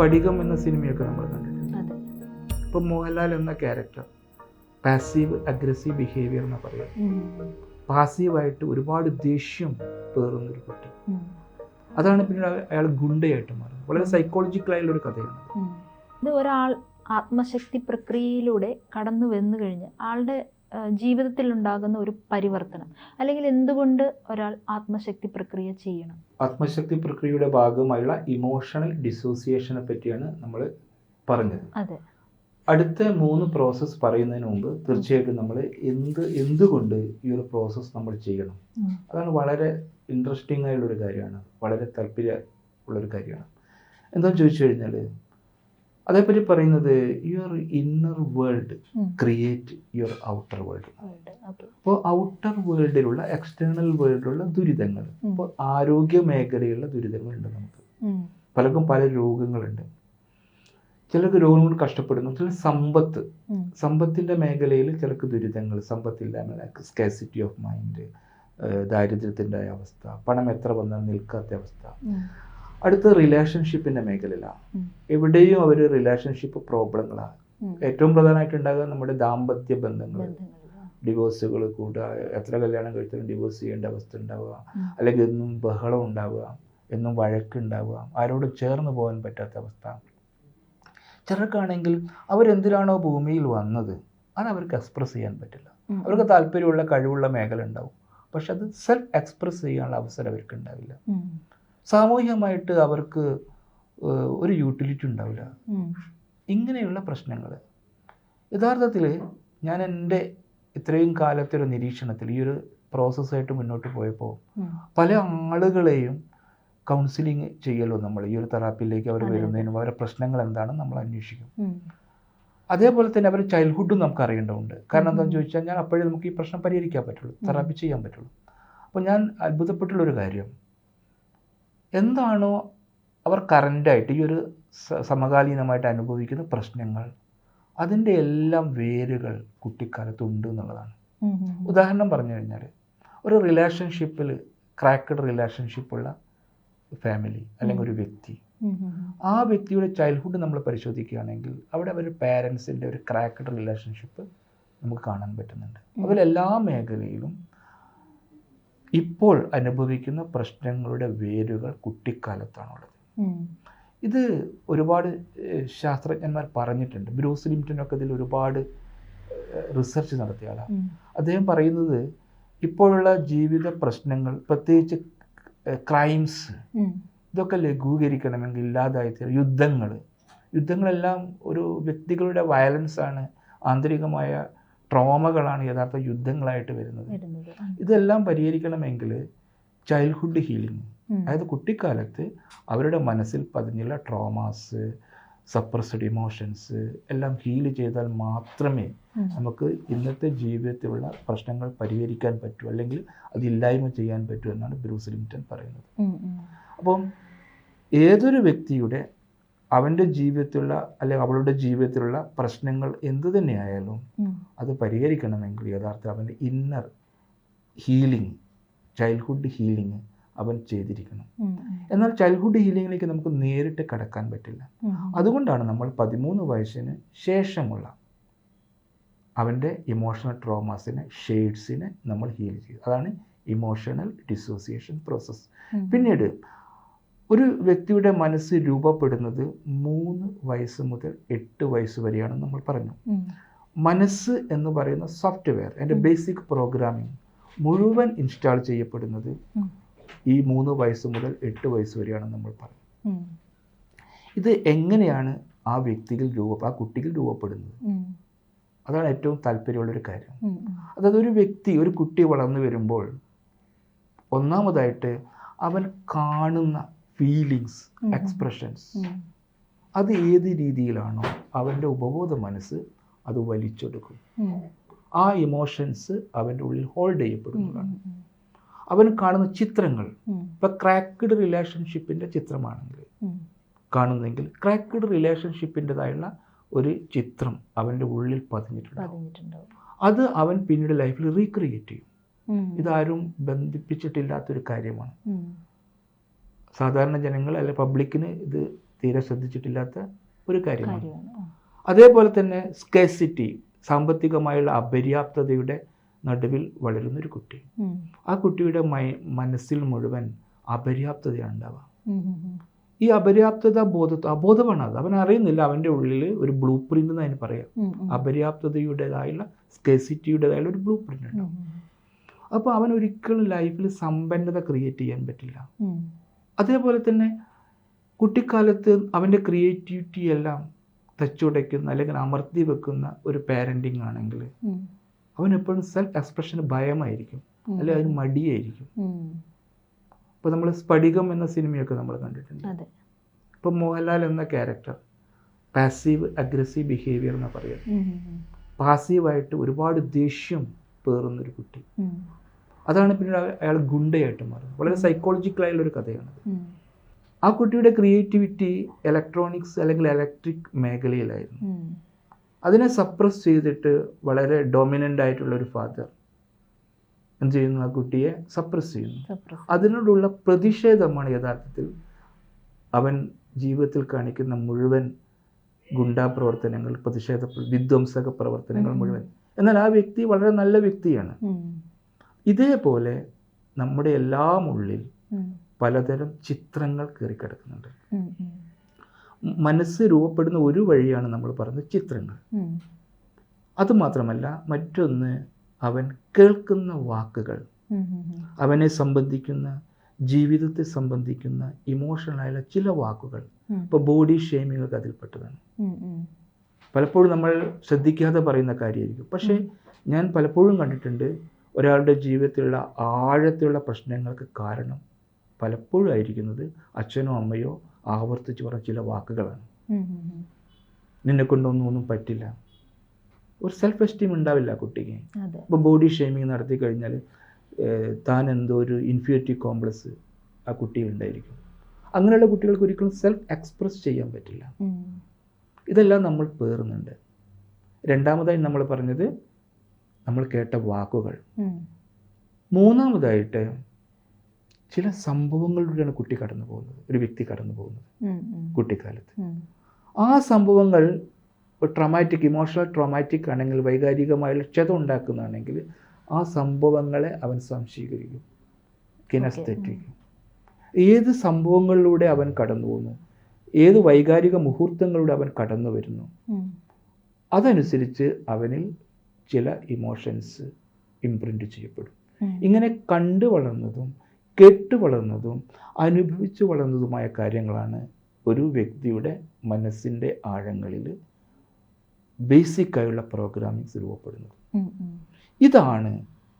സ്ഫടികം എന്ന സിനിമയൊക്കെ നമ്മൾ കണ്ടിട്ടുണ്ട്. ഇപ്പം മോഹൻലാൽ എന്ന ക്യാരക്ടർ പാസീവ് അഗ്രസീവ് ബിഹേവിയർ എന്ന് പറയുക. പാസീവായിട്ട് ഒരുപാട് ദേഷ്യം പേറുന്നൊരു കുട്ടി. അതാണ് പിന്നീട് അയാൾ ഗുണ്ടയായിട്ട് മാറുന്നത്. വളരെ സൈക്കോളജിക്കലായുള്ള ഒരു കഥയാണ് ഇത് ഒരാൾ ആത്മശക്തി പ്രക്രിയയിലൂടെ കടന്നു വന്നു കഴിഞ്ഞ് ആളുടെ ജീവിതത്തിൽ ഉണ്ടാകുന്ന ഒരു പരിവർത്തനം. അല്ലെങ്കിൽ എന്തുകൊണ്ട് ഒരാൾ ആത്മശക്തി പ്രക്രിയ ചെയ്യണം? ആത്മശക്തി പ്രക്രിയയുടെ ഭാഗമായുള്ള ഇമോഷണൽ ഡിസോസിയേഷനെ പറ്റിയാണ് നമ്മൾ പറഞ്ഞത്. അതെ. അടുത്ത മൂന്ന് പ്രോസസ്സ് പറയുന്നതിന് മുമ്പ് തീർച്ചയായിട്ടും നമ്മൾ എന്ത് എന്തുകൊണ്ട് ഈ ഒരു പ്രോസസ്സ് നമ്മൾ ചെയ്യണം? അതാണ് വളരെ ഇൻട്രസ്റ്റിംഗ് ആയുള്ളൊരു കാര്യമാണ്. വളരെ താല്പര്യ ഉള്ളൊരു കാര്യമാണ്. എന്താണെന്ന് ചോദിച്ചു കഴിഞ്ഞാൽ അതേപ്പറ്റി പറയുന്നത് your inner world. Create your outer world അപ്പോൾ ഔട്ടർ വേൾഡിലുള്ള എക്സ്റ്റേണൽ വേൾഡിലുള്ള ദുരിതങ്ങൾ. ഇപ്പോൾ ആരോഗ്യ മേഖലയിലുള്ള ദുരിതങ്ങളുണ്ട് നമുക്ക്. പലർക്കും പല രോഗങ്ങളുണ്ട് ചിലർക്ക് രോഗം കൊണ്ട് കഷ്ടപ്പെടുന്നു ചില സമ്പത്ത് സമ്പത്തിന്റെ സമ്പത്തിന്റെ മേഖലയിൽ ചിലർക്ക് ദുരിതങ്ങൾ സമ്പത്തില്ലായ്മ സ്കാസിറ്റി ഓഫ് മൈൻഡ് ദാരിദ്ര്യത്തിന്റെ അവസ്ഥ പണം എത്ര വന്നാൽ നിൽക്കാത്ത അവസ്ഥ. അടുത്ത റിലേഷൻഷിപ്പിന്റെ മേഖലയിലാണ്. എവിടെയും അവർ റിലേഷൻഷിപ്പ് പ്രോബ്ലങ്ങളാണ്. ഏറ്റവും പ്രധാനമായിട്ട് ഉണ്ടാകുക നമ്മുടെ ദാമ്പത്യ ബന്ധങ്ങൾ. ഡിവോഴ്സുകൾ കൂടുക എത്ര കല്യാണം കഴിച്ചാലും ഡിവോഴ്സ് ചെയ്യേണ്ട അവസ്ഥ ഉണ്ടാവുക. അല്ലെങ്കിൽ എന്നും ബഹളം ഉണ്ടാവുക എന്നും വഴക്കുണ്ടാവുക. ആരോട് ചേർന്ന് പോകാൻ പറ്റാത്ത അവസ്ഥ. ചിലർക്കാണെങ്കിൽ അവരെന്തിനാണോ ഭൂമിയിൽ വന്നത്? അത് അവർക്ക് എക്സ്പ്രസ് ചെയ്യാൻ പറ്റില്ല. അവർക്ക് താല്പര്യമുള്ള കഴിവുള്ള മേഖല ഉണ്ടാവും. പക്ഷെ അത് സെൽഫ് എക്സ്പ്രസ് ചെയ്യാനുള്ള അവസരം അവർക്ക് ഉണ്ടാവില്ല. സാമൂഹികമായിട്ട് അവർക്ക് ഒരു യൂട്ടിലിറ്റി ഉണ്ടാവില്ല. ഇങ്ങനെയുള്ള പ്രശ്നങ്ങൾ യഥാർത്ഥത്തിൽ ഞാൻ എന്റെ ഇത്രയും കാലത്തെ ഒരു നിരീക്ഷണത്തിൽ ഈ ഒരു പ്രോസസ്സായിട്ട് മുന്നോട്ട് പോയപ്പോൾ പല ആളുകളെയും കൗൺസിലിംഗ് ചെയ്യലോ നമ്മൾ ഈ ഒരു തെറാപ്പിയിലേക്ക് അവർ. വരുന്നതിനും അവരുടെ പ്രശ്നങ്ങൾ എന്താണെന്ന് നമ്മൾ അന്വേഷിക്കും. അതേപോലെ തന്നെ അവരുടെ ചൈൽഡ്ഹുഡും നമുക്ക് അറിയേണ്ടതുണ്ട്. കാരണം. എന്താണെന്ന് ചോദിച്ചാൽ ഞാൻ അപ്പോഴേ നമുക്ക് ഈ പ്രശ്നം പരിഹരിക്കാൻ പറ്റുള്ളൂ തെറാപ്പി ചെയ്യാൻ പറ്റുള്ളൂ. അപ്പോൾ ഞാൻ അത്ഭുതപ്പെട്ടുള്ളൊരു കാര്യം എന്താണോ അവർ കറന്റായിട്ട് ഈ ഒരു സമകാലീനമായിട്ട് അനുഭവിക്കുന്ന പ്രശ്നങ്ങൾ അതിന്റെ എല്ലാം വേരുകൾ കുട്ടിക്കാലത്ത് ഉണ്ട് എന്നുള്ളതാണ്. ഉദാഹരണം പറഞ്ഞു കഴിഞ്ഞാൽ ഒരു റിലേഷൻഷിപ്പിൽ ക്രാക്കഡ് റിലേഷൻഷിപ്പുള്ള ഫാമിലി അല്ലെങ്കിൽ ഒരു വ്യക്തി. ആ വ്യക്തിയുടെ ചൈൽഡ്ഹുഡ് നമ്മൾ പരിശോധിക്കുകയാണെങ്കിൽ അവിടെ ഒരു പാരൻസിന്റെ ഒരു ക്രാക്കഡ് റിലേഷൻഷിപ്പ് നമുക്ക് കാണാൻ പറ്റുന്നുണ്ട്. അതുപോലെ എല്ലാ മേഖലയിലും ഇപ്പോൾ അനുഭവിക്കുന്ന പ്രശ്നങ്ങളുടെ വേരുകൾ കുട്ടിക്കാലത്താണുള്ളത്. ഇത് ഒരുപാട് ശാസ്ത്രജ്ഞന്മാർ പറഞ്ഞിട്ടുണ്ട്. ബ്രൂസ് ലിംറ്റനൊക്കെ ഇതിൽ ഒരുപാട് റിസർച്ച് നടത്തിയ ആളാണ് അദ്ദേഹം പറയുന്നത് ഇപ്പോഴുള്ള ജീവിത പ്രശ്നങ്ങൾ പ്രത്യേകിച്ച് ക്രൈംസ് ഇതൊക്കെ ലഘൂകരിക്കണമെങ്കിൽ ഇല്ലാതായി തീരും. യുദ്ധങ്ങൾ. യുദ്ധങ്ങളെല്ലാം ഒരു വ്യക്തികളുടെ വയലൻസാണ്. ആന്തരികമായ ട്രോമകളാണ് യഥാർത്ഥ യുദ്ധങ്ങളായിട്ട് വരുന്നത്. ഇതെല്ലാം പരിഹരിക്കണമെങ്കിൽ ചൈൽഡ്ഹുഡ് ഹീലിംഗ് അതായത് കുട്ടിക്കാലത്ത് അവരുടെ മനസ്സിൽ പതിഞ്ഞുള്ള ട്രോമാസ് സപ്രസ്ഡ് ഇമോഷൻസ് എല്ലാം ഹീൽ ചെയ്താൽ മാത്രമേ നമുക്ക് ഇന്നത്തെ ജീവിതത്തിലുള്ള പ്രശ്നങ്ങൾ പരിഹരിക്കാൻ പറ്റൂ. അല്ലെങ്കിൽ അത് ഇല്ലായ്മ ചെയ്യാൻ പറ്റൂ എന്നാണ് ബ്രൂസ് ലിംറ്റൺ പറയുന്നത്. അപ്പം ഏതൊരു വ്യക്തിയുടെ അവന്റെ ജീവിതത്തിലുള്ള അല്ലെങ്കിൽ അവളുടെ ജീവിതത്തിലുള്ള പ്രശ്നങ്ങൾ എന്തു തന്നെയായാലും. അത് പരിഹരിക്കണമെങ്കിൽ യഥാർത്ഥം അവന്റെ ഇന്നർ ഹീലിംഗ് ചൈൽഡ്ഹുഡ് ഹീലിംഗ് അവൻ ചെയ്തിരിക്കണം. എന്നാൽ ചൈൽഡ്ഹുഡ് ഹീലിംഗിലേക്ക് നമുക്ക് നേരിട്ട് കടക്കാൻ പറ്റില്ല. അതുകൊണ്ടാണ് നമ്മൾ പതിമൂന്ന് വയസ്സിന് ശേഷമുള്ള അവന്റെ ഇമോഷണൽ ട്രോമാസിനെ ഷെയ്ഡ്സിനെ നമ്മൾ ഹീൽ ചെയ്യുക. അതാണ് ഇമോഷണൽ ഡിസോസിയേഷൻ പ്രോസസ്സ് പിന്നീട് ഒരു വ്യക്തിയുടെ മനസ്സ് രൂപപ്പെടുന്നത് മൂന്ന് വയസ്സ് മുതൽ എട്ട് വയസ്സ് വരെയാണ് നമ്മൾ പറഞ്ഞു. മനസ്സ് എന്ന് പറയുന്ന സോഫ്റ്റ്വെയർ എന്റെ ബേസിക് പ്രോഗ്രാമിംഗ് മുഴുവൻ ഇൻസ്റ്റാൾ ചെയ്യപ്പെടുന്നത് ഈ മൂന്ന് വയസ്സ് മുതൽ എട്ട് വയസ്സ് വരെയാണ് നമ്മൾ പറഞ്ഞു. ഇത് എങ്ങനെയാണ് ആ വ്യക്തിയിൽ രൂപ ആ കുട്ടിയിൽ രൂപപ്പെടുന്നത്? അതാണ് ഏറ്റവും താല്പര്യമുള്ളൊരു കാര്യം. അതായത് ഒരു വ്യക്തി ഒരു കുട്ടി വളർന്നു വരുമ്പോൾ ഒന്നാമതായിട്ട് അവൻ കാണുന്ന ഫീലിങ്സ് എക്സ്പ്രഷൻസ് അത് ഏത് രീതിയിലാണോ അവന്റെ ഉപബോധ മനസ്സ് അത് വലിച്ചെടുക്കും. ആ ഇമോഷൻസ് അവന്റെ ഉള്ളിൽ ഹോൾഡ്. ചെയ്യപ്പെടുന്നതാണ്. അവൻ കാണുന്ന ചിത്രങ്ങൾ ഇപ്പൊ ക്രാക്ക്ഡ് റിലേഷൻഷിപ്പിന്റെ ചിത്രമാണെങ്കിൽ കാണുന്നെങ്കിൽ ക്രാക്ക്ഡ് റിലേഷൻഷിപ്പിന്റെതായുള്ള ഒരു ചിത്രം അവന്റെ ഉള്ളിൽ പതിഞ്ഞിട്ടുണ്ട് പതിഞ്ഞിട്ടുണ്ടാവും. അത് അവൻ പിന്നീട് ലൈഫിൽ റീക്രിയേറ്റ് ചെയ്യും. ഇതാരും ബന്ധിപ്പിച്ചിട്ടില്ലാത്തൊരു കാര്യമാണ്. സാധാരണ ജനങ്ങൾ അല്ലെ പബ്ലിക്കിന് ഇത് തീരെ ശ്രദ്ധിച്ചിട്ടില്ലാത്ത ഒരു കാര്യമാണ്. അതേപോലെ തന്നെ സ്കേസിറ്റി സാമ്പത്തികമായുള്ള അപര്യാപ്തതയുടെ നടുവിൽ വളരുന്ന ഒരു കുട്ടി ആ കുട്ടിയുടെ മൈ മനസ്സിൽ മുഴുവൻ അപര്യാപ്തതയാണ് ഉണ്ടാവുക. ഈ അപര്യാപ്തത ബോധ അബോധമാണ് അത്. അവൻ അറിയുന്നില്ല അവന്റെ ഉള്ളിൽ ഒരു ബ്ലൂ പ്രിന്റ് എന്ന് അതിന് പറയാം. അപര്യാപ്തതയുടേതായുള്ള സ്കേസിറ്റിയുടേതായുള്ള ഒരു ബ്ലൂ പ്രിന്റ് ഉണ്ടാവും. അപ്പോൾ അവൻ ഒരിക്കലും ലൈഫിൽ സമ്പന്നത ക്രിയേറ്റ് ചെയ്യാൻ പറ്റില്ല. അതേപോലെ തന്നെ കുട്ടിക്കാലത്ത് അവന്റെ ക്രിയേറ്റിവിറ്റി എല്ലാം തച്ചുടയ്ക്കുന്ന അല്ലെങ്കിൽ അമർത്തി വെക്കുന്ന ഒരു പാരന്റിങ് ആണെങ്കിൽ. അവൻ എപ്പോഴും സെൽഫ് എക്സ്പ്രഷന് ഭയമായിരിക്കും. അല്ലെങ്കിൽ അതിന് മടിയായിരിക്കും. ഇപ്പോൾ നമ്മൾ സ്ഫടികം എന്ന സിനിമയൊക്കെ നമ്മൾ കണ്ടിട്ടുണ്ട് അതെ ഇപ്പോൾ മോഹൻലാൽ എന്ന ക്യാരക്ടർ പാസീവ് അഗ്രസീവ് ബിഹേവിയർ എന്ന് ഉം. പാസീവായിട്ട് ഒരുപാട് ദേഷ്യം പേറുന്നൊരു കുട്ടി. അതാണ് പിന്നീട് അയാൾ ഗുണ്ടയായിട്ട് മാറുന്നത്. വളരെ സൈക്കോളജിക്കലായുള്ളൊരു കഥയാണ്. ആ കുട്ടിയുടെ ക്രിയേറ്റിവിറ്റി ഇലക്ട്രോണിക്സ് അല്ലെങ്കിൽ ഇലക്ട്രിക് മേഖലയിലായിരുന്നു. അതിനെ സപ്രസ് ചെയ്തിട്ട് വളരെ ഡൊമിനന്റ് ആയിട്ടുള്ള ഒരു ഫാദർ എന്ത് ചെയ്യുന്നു? ആ കുട്ടിയെ സപ്രസ് ചെയ്യുന്നു. അതിനോടുള്ള പ്രതിഷേധമാണ് യഥാർത്ഥത്തിൽ അവൻ ജീവിതത്തിൽ കാണിക്കുന്ന മുഴുവൻ ഗുണ്ടാ പ്രവർത്തനങ്ങൾ പ്രതിഷേധ പ്ര- വിധ്വംസക പ്രവർത്തനങ്ങൾ മുഴുവൻ. എന്നാൽ ആ വ്യക്തി വളരെ നല്ല വ്യക്തിയാണ്. ഇതേപോലെ നമ്മുടെ എല്ലാം ഉള്ളിൽ പലതരം ചിത്രങ്ങൾ കയറിക്കിടക്കുന്നുണ്ട്. മനസ്സ് രൂപപ്പെടുന്ന ഒരു വഴിയാണ് നമ്മൾ പറയുന്നത് ചിത്രങ്ങൾ. അത് അതുമാത്രമല്ല മറ്റൊന്ന് അവൻ കേൾക്കുന്ന വാക്കുകൾ. അവനെ സംബന്ധിക്കുന്ന ജീവിതത്തെ സംബന്ധിക്കുന്ന ഇമോഷണലായുള്ള ചില വാക്കുകൾ. ഇപ്പോൾ ബോഡി ഷെയ്മിങ് ഒക്കെ അതിൽപ്പെട്ടതാണ്. പലപ്പോഴും നമ്മൾ ശ്രദ്ധിക്കാതെ പറയുന്ന കാര്യമായിരിക്കും. പക്ഷേ ഞാൻ പലപ്പോഴും കണ്ടിട്ടുണ്ട് ഒരാളുടെ ജീവിതത്തിലുള്ള ആഴത്തിലുള്ള പ്രശ്നങ്ങൾക്ക് കാരണം പലപ്പോഴും ആയിരിക്കുന്നത് അച്ഛനോ അമ്മയോ ആവർത്തിച്ച് പറഞ്ഞ ചില വാക്കുകളാണ്. നിന്നെ കൊണ്ടൊന്നും ഒന്നും പറ്റില്ല. ഒരു സെൽഫ് എസ്റ്റീം ഉണ്ടാവില്ല കുട്ടിക്ക്. ഇപ്പോൾ ബോഡി ഷെയ്മിങ് നടത്തി കഴിഞ്ഞാൽ താൻ എന്തോ ഒരു ഇൻഫ്യൂരിറ്റി കോംപ്ലക്സ് ആ കുട്ടിയിൽ ഉണ്ടായിരിക്കും. അങ്ങനെയുള്ള കുട്ടികൾക്ക് ഒരിക്കലും സെൽഫ് എക്സ്പ്രസ് ചെയ്യാൻ പറ്റില്ല. ഇതെല്ലാം നമ്മൾ പേറുന്നുണ്ട്. രണ്ടാമതായി നമ്മൾ പറഞ്ഞത് നമ്മൾ കേട്ട വാക്കുകൾ. മൂന്നാമതായിട്ട് ചില സംഭവങ്ങളിലൂടെയാണ് കുട്ടി കടന്നു പോകുന്നത്. ഒരു വ്യക്തി കടന്നു പോകുന്നത്. കുട്ടിക്കാലത്ത്. ആ സംഭവങ്ങൾ ട്രോമാറ്റിക് ഇമോഷണൽ ട്രോമാറ്റിക് ആണെങ്കിൽ വൈകാരികമായ ക്ഷതം ഉണ്ടാക്കുന്നതാണെങ്കിൽ ആ സംഭവങ്ങളെ അവൻ സംശീകരിക്കും. കിനസ്തെറ്റിക് ഏത് സംഭവങ്ങളിലൂടെ അവൻ കടന്നു പോകുന്നു? ഏത് വൈകാരിക മുഹൂർത്തങ്ങളിലൂടെ അവൻ കടന്നു വരുന്നു? അതനുസരിച്ച് അവനിൽ ചില ഇമോഷൻസ് ഇംപ്രിന്റ് ചെയ്യപ്പെടും ഇങ്ങനെ കണ്ടു വളർന്നതും കേട്ടു വളർന്നതും അനുഭവിച്ചു വളർന്നതുമായ കാര്യങ്ങളാണ് ഒരു വ്യക്തിയുടെ മനസ്സിന്റെ ആഴങ്ങളിൽ ബേസിക്കായുള്ള പ്രോഗ്രാമിങ്സ് രൂപപ്പെടുന്നത്. ഇതാണ്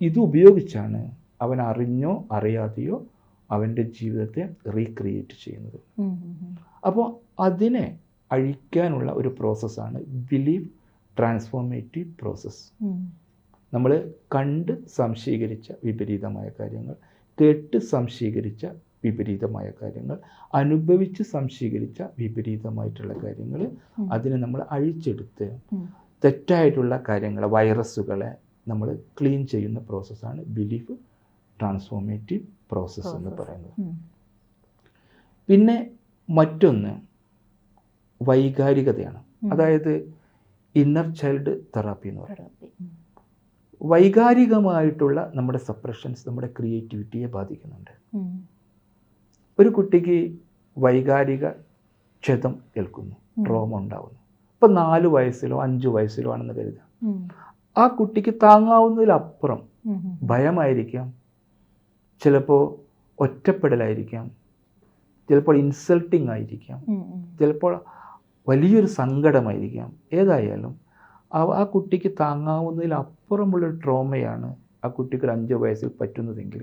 ഇത് ഉപയോഗിച്ചാണ് അവൻ അറിഞ്ഞോ അറിയാതെയോ അവന്റെ ജീവിതത്തെ റീക്രിയേറ്റ് ചെയ്യുന്നത്. അപ്പോൾ അതിനെ അഴിക്കാനുള്ള ഒരു പ്രോസസ്സാണ് ബിലീവ് ട്രാൻസ്ഫോർമേറ്റീവ് പ്രോസസ്സ് നമ്മൾ കണ്ട് സംശീകരിച്ച വിപരീതമായ കാര്യങ്ങൾ കേട്ട് സംശീകരിച്ച വിപരീതമായ കാര്യങ്ങൾ അനുഭവിച്ച് സംശീകരിച്ച വിപരീതമായിട്ടുള്ള കാര്യങ്ങൾ അതിനെ നമ്മൾ അഴിച്ചെടുത്ത്. തെറ്റായിട്ടുള്ള കാര്യങ്ങൾ വൈറസുകളെ നമ്മൾ ക്ലീൻ ചെയ്യുന്ന പ്രോസസ്സാണ് ബിലീഫ് ട്രാൻസ്ഫോർമേറ്റീവ് പ്രോസസ്സ് എന്ന് പറയുന്നത്. പിന്നെ മറ്റൊന്ന് വൈകാരികതയാണ്. അതായത് ഇന്നർ ചൈൽഡ് തെറാപ്പി എന്ന് പറയുന്നത് വൈകാരികമായിട്ടുള്ള നമ്മുടെ സപ്രഷൻസ് നമ്മുടെ ക്രിയേറ്റിവിറ്റിയെ ബാധിക്കുന്നുണ്ട്. ഒരു കുട്ടിക്ക് വൈകാരിക ക്ഷതം ഏൽക്കുന്നു ട്രോമ ഉണ്ടാവുന്നു. ഇപ്പം നാല് വയസ്സിലോ അഞ്ച് വയസ്സിലോ ആണെന്ന് കരുതുക. ആ കുട്ടിക്ക് താങ്ങാവുന്നതിലപ്പുറം. ഭയമായിരിക്കാം ചിലപ്പോൾ ഒറ്റപ്പെടലായിരിക്കാം ചിലപ്പോൾ ഇൻസൾട്ടിങ് ആയിരിക്കാം. ചിലപ്പോൾ വലിയൊരു സങ്കടമായിരിക്കാം ഏതായാലും ആ കുട്ടിക്ക് താങ്ങാവുന്നതിലപ്പുറമുള്ള ട്രോമയാണ് ആ കുട്ടിക്ക് ഒരു അഞ്ച് വയസ്സിൽ പറ്റുന്നതെങ്കിൽ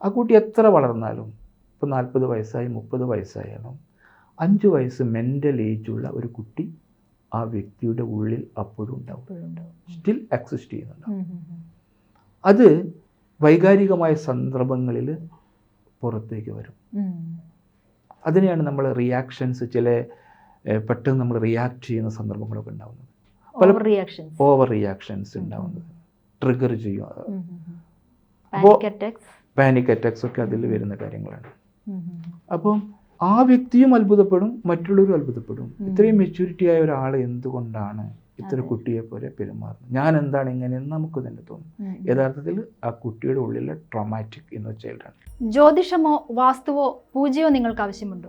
ആ കുട്ടി എത്ര വളർന്നാലും ഇപ്പോൾ നാൽപ്പത് വയസ്സായി മുപ്പത് വയസ്സായാലും അഞ്ച് വയസ്സ് മെന്റൽ ഏജുള്ള ഒരു കുട്ടി ആ വ്യക്തിയുടെ ഉള്ളിൽ അപ്പോഴും ഉണ്ടാവും സ്റ്റിൽ എക്സിസ്റ്റ് ചെയ്യുന്നുണ്ട് ഉം. ഉം. ഉം. അത് വൈകാരികമായ സന്ദർഭങ്ങളിൽ പുറത്തേക്ക് വരും. അതിനെയാണ് നമ്മൾ റിയാക്ഷൻസ് ചില പെട്ടെന്ന് നമ്മൾ റിയാക്ട് ചെയ്യുന്ന സന്ദർഭങ്ങളൊക്കെ ഉണ്ടാവുന്നത്. പല- റിയാക്ഷൻസ് ഓവർ റിയാക്ഷൻസ് ഉണ്ടാവുന്നത്. ട്രിഗർ ചെയ്യും. പാനിക് അറ്റാക്സ് ഒക്കെ അതിൽ വരുന്ന കാര്യങ്ങളാണ്. അപ്പം ആ വ്യക്തിയും അത്ഭുതപ്പെടും മറ്റുള്ളവരും അത്ഭുതപ്പെടും. ഇത്രയും മെച്യൂരിറ്റി ആയ ഒരാൾ എന്തുകൊണ്ടാണ് ഇത്ര കുട്ടിയെ പോലെ പെരുമാറുന്നത്? ഞാൻ എന്താണ് ഇങ്ങനെയെന്ന് നമുക്ക് തന്നെ തോന്നും. യഥാർത്ഥത്തിൽ ആ കുട്ടിയുടെ ഉള്ളിലെ ട്രോമാറ്റിക് ഇന്നോ ചൈൽഡാണ് ജ്യോതിഷമോ വാസ്തുവോ പൂജയോ നിങ്ങൾക്ക് ആവശ്യമുണ്ടോ?